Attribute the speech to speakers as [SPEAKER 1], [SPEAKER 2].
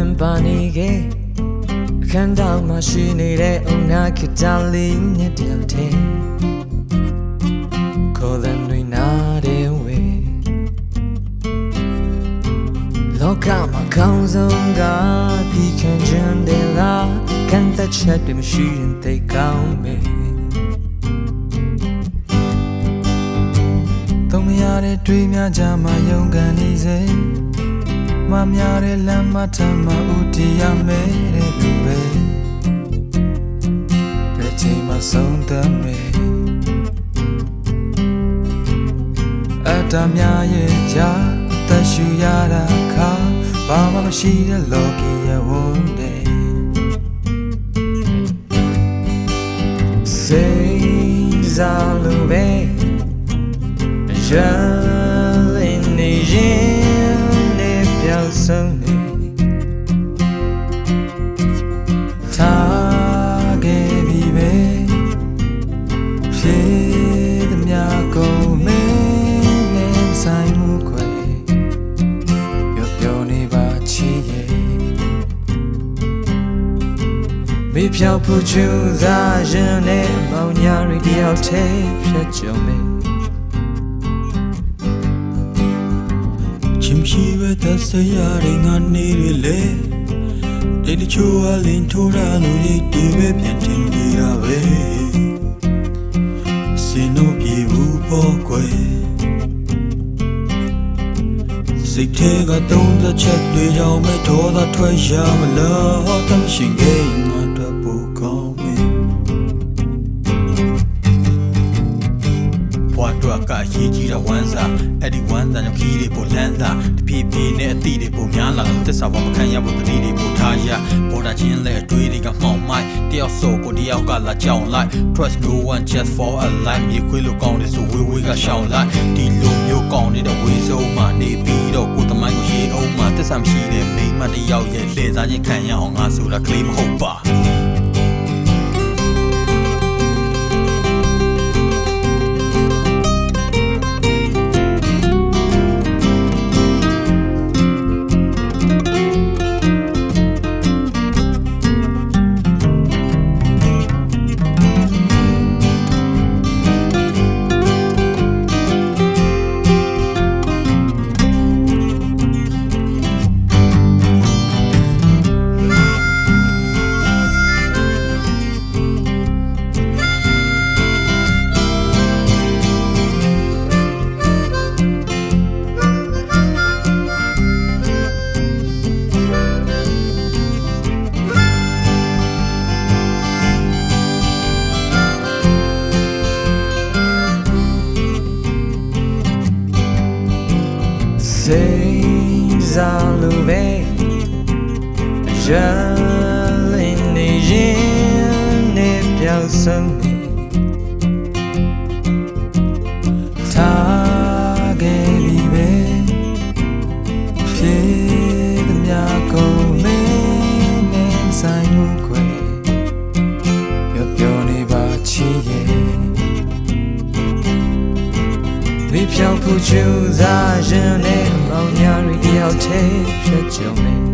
[SPEAKER 1] င်ပါနေခဲ့အခန်းတောင်မှာရှိနေတဲ့အုံနာခတလေးနဲ့တယောက်တည်းခေါ်တဲ့တွေနာတဲ့ဝေလောကမှာကောင်းဆုံးကဒီခံချင်တယ်လားကန်တဲ့ချက်တွေမရှိရင်သိကောင်းမယ်
[SPEAKER 2] သုံးမရတဲ့တွေးများကြမှာယုံကန်နေစေ မများတဲ့လမ်းမထမ်းမှာဥတီရမယ်တဲ့လူပဲတဲ့ချိန်မှာဆုံးတတ်မယ်အတ္တများရဲ့ကြားသက်ရှူရတာခါဘာမှမရှိတဲ့လောကီရဲ့ဝန်းတဲ့
[SPEAKER 1] Say zalube Jalin မေဖြောက်ဖို့ချူစားရင်နဲ့မောင်ညာရီတယောက်တည်းဖြတ်ကြုံမေ
[SPEAKER 2] ချင်ရှိပဲသက်စရာတွေငါနေရလေတိတ်တချို့အလင်းထိုးရလို့ရိတ်တွေပဲပြန်တင်နေတာပဲစင်တို့ပြေဘူးပေါ်ကွယ်စိတ်ထဲကတုံးသက်ချက်တွေကြောင့်ပဲဒေါသထွက်ရမလားဟောတမရှိငယ် တာ
[SPEAKER 3] ဝမ်းစာအဲ့ဒီဝမ်းစာကြောင့်ခီးတွေပိုလန်းလာတပြေးပြေးနဲ့အသည့်တွေပိုများလာလို့သစ္စာဘောမခံရဘူးတတိတွေပိုထားရပေါ်တာချင်းလဲအတွေးတွေကမှောင်မိုက်တယောက်ဆိုကိုတယောက်ကလာကြောင်လိုက် trust no one just for a life မြေခွေးလိုကောင်းတယ်ဆိုဝေးဝေးကရှောင်လိုက်ဒီလိုမျိုးကောင်းနေတဲ့ဝေးစုံမှနေပြီးတော့ကိုသမိုင်းကိုရေးအောင်မှသစ္စာမရှိတဲ့မိန်းမတစ်ယောက်ရဲ့လေစားခြင်းခံရအောင်ငါဆိုတာကလေးမဟုတ်ပါ
[SPEAKER 1] Say zalube Jalin ni yin ni piao song ni
[SPEAKER 2] ထား
[SPEAKER 1] မေဖြောက်ဖို့ချူစားရင်နဲ့မောင်ညာရီတယောက်တည်းဖြတ်ကြုံမေ